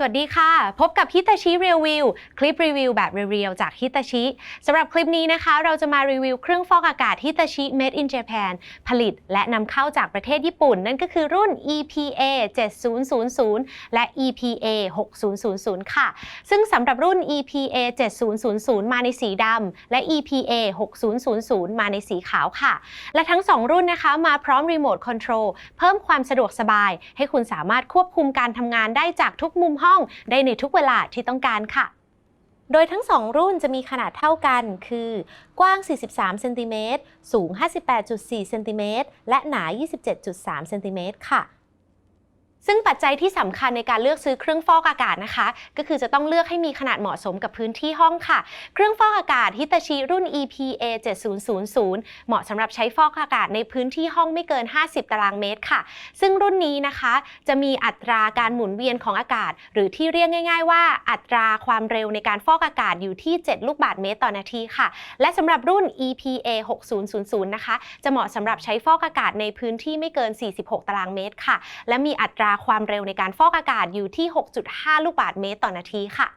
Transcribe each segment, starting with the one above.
สวัสดีค่ะ พบกับฮิตาชิรีวิวคลิปรีวิวแบบเรียวๆจากฮิตาชิสำหรับคลิปนี้นะคะ เราจะมารีวิวเครื่องฟอกอากาศฮิตาชิ Made in Japan ผลิตและนำเข้าจากประเทศญี่ปุ่น นั่นก็คือรุ่น EPA 7000 และ EPA 6000 ค่ะ ซึ่งสำหรับรุ่น EPA 7000 มาในสีดำและ EPA 6000 มาในสีขาวค่ะ และทั้ง 2 รุ่นนะคะ มาพร้อมรีโมทคอนโทรลเพิ่มความสะดวกสบาย ให้คุณสามารถควบคุมการทำงานได้จากทุกมุมห้องได้ในทุกเวลาที่ต้องการค่ะ โดยทั้ง 2 รุ่นจะมีขนาดเท่ากันคือ กว้าง 43 เซนติเมตร สูง 58.4 เซนติเมตร และหนา 27.3 เซนติเมตรค่ะ ซึ่งปัจจัยที่สำคัญในการเลือกซื้อเครื่องฟอกอากาศนะคะ ก็คือจะต้องเลือกให้มีขนาดเหมาะสมกับพื้นที่ห้องค่ะ เครื่องฟอกอากาศฮิตาชิรุ่น EPA 7000 เหมาะสำหรับใช้ฟอกอากาศในพื้นที่ห้องไม่เกิน 50 ตารางเมตรค่ะ ซึ่งรุ่นนี้นะคะ จะมีอัตราการหมุนเวียนของอากาศ หรือที่เรียกง่าย ๆ ว่าอัตราความเร็วในการฟอกอากาศอยู่ที่ 7 ลูกบาศก์เมตรต่อนาทีค่ะ และสำหรับรุ่น EPA 6000 นะคะ จะเหมาะสำหรับใช้ฟอกอากาศในพื้นที่ไม่เกิน 46 ตารางเมตรค่ะ และมีอัตราความเร็วในการฟอกอากาศอยู่ที่ 6.5 ลูกบาศก์เมตรต่อนาทีค่ะ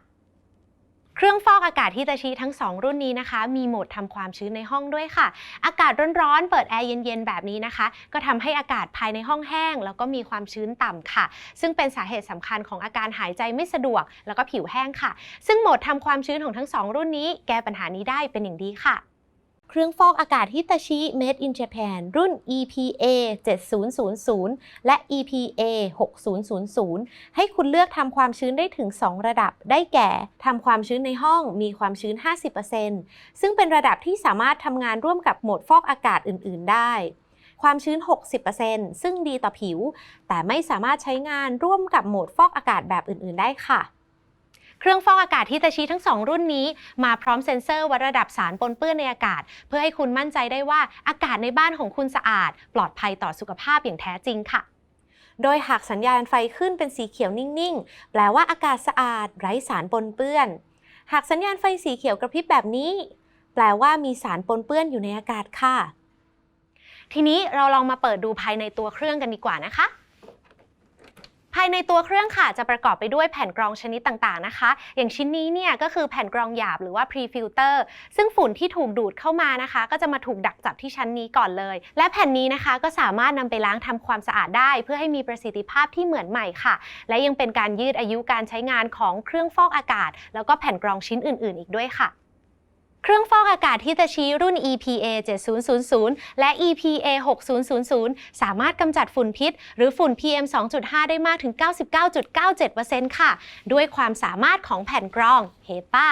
เครื่องฟอกอากาศฮิตาชิทั้ง 2 รุ่นนี้นะคะ มีโหมดทำความชื้นในห้องด้วยค่ะ อากาศร้อนๆ เปิดแอร์เย็นๆ แบบนี้นะคะ ก็ทำให้อากาศภายในห้องแห้ง แล้วก็มีความชื้นต่ำค่ะ ซึ่งเป็นสาเหตุสำคัญของอาการหายใจไม่สะดวก แล้วก็ผิวแห้งค่ะ ซึ่งโหมดทำความชื้นของทั้ง 2 รุ่นนี้ แก้ปัญหานี้ได้เป็นอย่างดีค่ะ เครื่องฟอกอากาศฮิตาชิ Made in Japan รุ่น EPA 7000 และ EPA 6000 ให้คุณเลือกทำความชื้นได้ถึง 2 ระดับ ได้แก่ทำความชื้นในห้องมีความชื้น 50%ซึ่งเป็นระดับที่สามารถทำงานร่วมกับโหมดฟอกอากาศอื่น ๆ ได้ความชื้น 60%ซึ่งดีต่อผิว แต่ไม่สามารถใช้งานร่วมกับโหมดฟอกอากาศแบบอื่น ๆ ได้ค่ะ เครื่องฟอกอากาศฮิตาชิทั้ง 2 รุ่นนี้ มาพร้อมเซ็นเซอร์วัดระดับสารปนเปื้อนในอากาศ เพื่อให้คุณมั่นใจได้ว่าอากาศในบ้านของคุณสะอาด ปลอดภัยต่อสุขภาพอย่างแท้จริงค่ะโดยหากสัญญาณไฟขึ้นเป็นสีเขียวนิ่ง ๆ แปลว่าอากาศสะอาด ไร้สารปนเปื้อน หากสัญญาณไฟสีเขียวกระพริบแบบนี้ แปลว่ามีสารปนเปื้อนอยู่ในอากาศค่ะ ทีนี้เราลองมาเปิดดูภายในตัวเครื่องกันดีกว่านะคะ ภายในตัวเครื่องค่ะจะประกอบไปด้วยแผ่นกรองชนิดต่างๆนะคะ อย่างชิ้นนี้เนี่ยก็คือแผ่นกรองหยาบหรือว่า pre-filter ซึ่งฝุ่นที่ถูกดูดเข้ามานะคะ ก็จะมาถูกดักจับที่ชั้นนี้ก่อนเลย และแผ่นนี้นะคะก็สามารถนำไปล้างทำความสะอาดได้ เพื่อให้มีประสิทธิภาพที่เหมือนใหม่ค่ะ และยังเป็นการยืดอายุการใช้งานของเครื่องฟอกอากาศ แล้วก็แผ่นกรองชิ้นอื่น ๆ อีกด้วยค่ะ เครื่องฟอกอากาศฮิตาชิรุ่น EPA 7000 และ EPA 6000 สามารถกำจัดฝุ่นพิษ หรือฝุ่น PM 2.5 ได้มากถึง 99.97%ค่ะ ด้วยความสามารถของแผ่นกรอง HEPA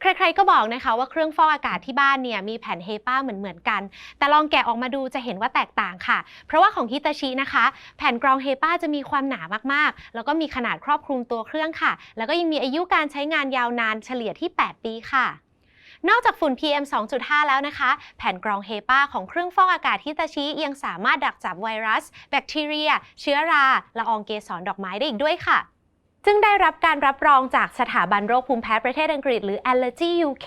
ใครๆ ก็บอกนะคะว่าเครื่องฟอกอากาศที่บ้านเนี่ยมีแผ่น HEPA เหมือนๆกัน แต่ลองแกะออกมาดูจะเห็นว่าแตกต่างค่ะ เพราะว่าของฮิตาชินะคะ แผ่นกรอง HEPA จะมีความหนามากๆ แล้วก็มีขนาดครอบคลุมตัวเครื่องค่ะ แล้วก็ยังมีอายุการใช้งานยาวนานเฉลี่ยที่ 8 ปีค่ะ นอกจากฝุ่น PM 2.5 แล้วนะคะ แผ่นกรองเฮปาของเครื่องฟอกอากาศฮิตาชิยังสามารถดักจับไวรัส แบคทีเรีย เชื้อราละอองเกสรดอกไม้ได้อีกด้วยค่ะซึ่งได้รับการรับรองจากสถาบันโรคภูมิแพ้ประเทศอังกฤษหรือ Allergy UK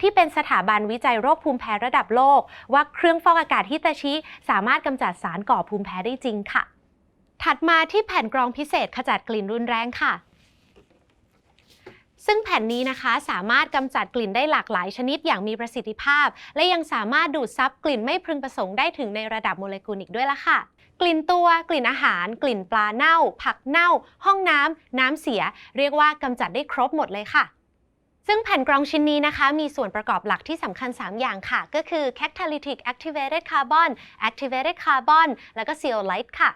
ที่เป็นสถาบันวิจัยโรคภูมิแพ้ระดับโลก ว่าเครื่องฟอกอากาศฮิตาชิสามารถกำจัดสารก่อภูมิแพ้ได้จริงค่ะ ถัดมาที่แผ่นกรองพิเศษขจัดกลิ่นรุนแรงค่ะ ซึ่งแผ่นนี้นะคะสามารถกำจัดกลิ่นได้หลากหลายชนิดอย่างมีประสิทธิภาพ และยังสามารถดูดซับกลิ่นไม่พึงประสงค์ได้ถึงในระดับโมเลกุลอีกด้วยล่ะค่ะกลิ่นตัว กลิ่นอาหาร กลิ่นปลาเน่า ผักเน่า ห้องน้ำ น้ำเสีย เรียกว่ากำจัดได้ครบหมดเลยค่ะ ซึ่งแผ่นกรองชิ้นนี้นะคะ มีส่วนประกอบหลักที่สำคัญ 3 อย่างค่ะ ก็คือ catalytic activated carbon activated carbon แล้วก็ zeolite ค่ะ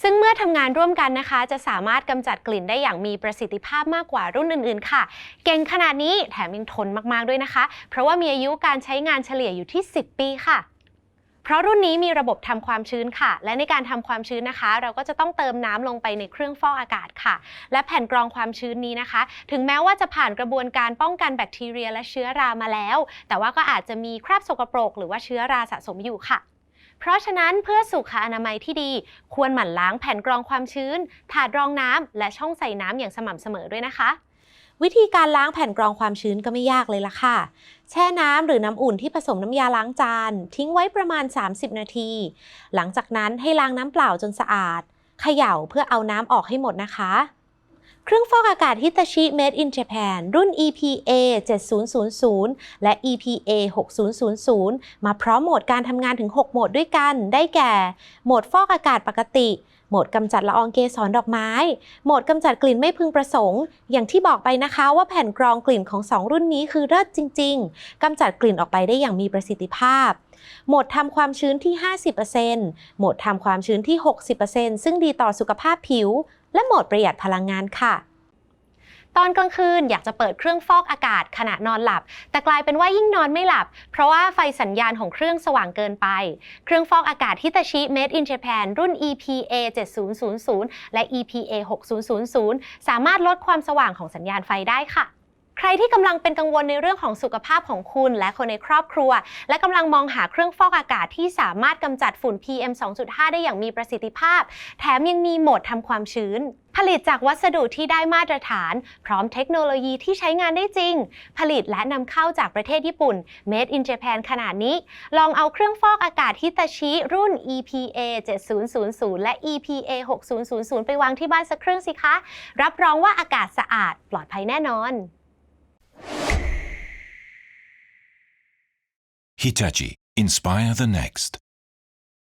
ซึ่งเมื่อทำงานร่วมกันนะคะ จะสามารถกำจัดกลิ่นได้อย่างมีประสิทธิภาพมากกว่ารุ่นอื่นๆ ค่ะ เก่งขนาดนี้แถมยังทนมากๆด้วยนะคะ เพราะว่ามีอายุการใช้งานเฉลี่ยอยู่ที่ 10 ปีค่ะเพราะรุ่นนี้มีระบบทำความชื้นค่ะ และในการทำความชื้นนะคะ เราก็จะต้องเติมน้ำลงไปในเครื่องฟอกอากาศค่ะ และแผ่นกรองความชื้นนี้นะคะ ถึงแม้ว่าจะผ่านกระบวนการป้องกันแบคทีเรียและเชื้อรามาแล้ว แต่ว่าก็อาจจะมีคราบสกปรก หรือว่าเชื้อราสะสมอยู่ค่ะ เพราะฉะนั้นเพื่อสุขอนามัยที่ดี ควรหมั่นล้างแผ่นกรองความชื้น ถาดรองน้ำและช่องใส่น้ำอย่างสม่ำเสมอด้วยนะคะวิธีการล้างแผ่นกรองความชื้นก็ไม่ยากเลยล่ะค่ะ แช่น้ำหรือน้ำอุ่นที่ผสมน้ำยาล้างจาน ทิ้งไว้ประมาณ 30 นาที หลังจากนั้นให้ล้างน้ำเปล่าจนสะอาด เขย่าเพื่อเอาน้ำออกให้หมดนะคะ เครื่องฟอกอากาศ Hitachi Made in Japan รุ่น EPA 7000 และ EPA 6000 มาพร้อมโหมดการทำงานถึง 6 โหมดด้วยกัน ได้แก่ โหมดฟอกอากาศปกติ โหมดกำจัดละอองเกสรดอกไม้ โหมดกำจัดกลิ่นไม่พึงประสงค์ อย่างที่บอกไปนะคะว่าแผ่นกรองกลิ่นของ 2 รุ่นนี้คือเลิศจริง ๆ กำจัดกลิ่นออกไปได้อย่างมีประสิทธิภาพโหมดทำความชื้นที่ 50%โหมดทำความชื้นที่ 60%ซึ่งดีต่อสุขภาพผิว และโหมดประหยัดพลังงานค่ะตอนกลางคืนอยากจะเปิดเครื่องฟอกอากาศขณะนอนหลับ แต่กลายเป็นว่ายิ่งนอนไม่หลับ เพราะว่าไฟสัญญาณของเครื่องสว่างเกินไป เครื่องฟอกอากาศ Hitachi Made in Japan รุ่น EPA 7000 และ EPA 6000 สามารถลดความสว่างของสัญญาณไฟได้ค่ะ ใครที่กำลังเป็นกังวลในเรื่องของสุขภาพของคุณและคนในครอบครัว และกำลังมองหาเครื่องฟอกอากาศที่สามารถกำจัดฝุ่น PM 2.5 ได้อย่างมีประสิทธิภาพ แถมยังมีโหมดทำความชื้น ผลิตจากวัสดุที่ได้มาตรฐาน พร้อมเทคโนโลยีที่ใช้งานได้จริง ผลิตและนำเข้าจากประเทศญี่ปุ่น Made in Japan ขนาดนี้ ลองเอาเครื่องฟอกอากาศฮิตาชิรุ่น EPA 7000 และ EPA 6000 ไปวางที่บ้านสักเครื่องสิคะ รับรองว่าอากาศสะอาดปลอดภัยแน่นอน Hitachi. Inspire the next.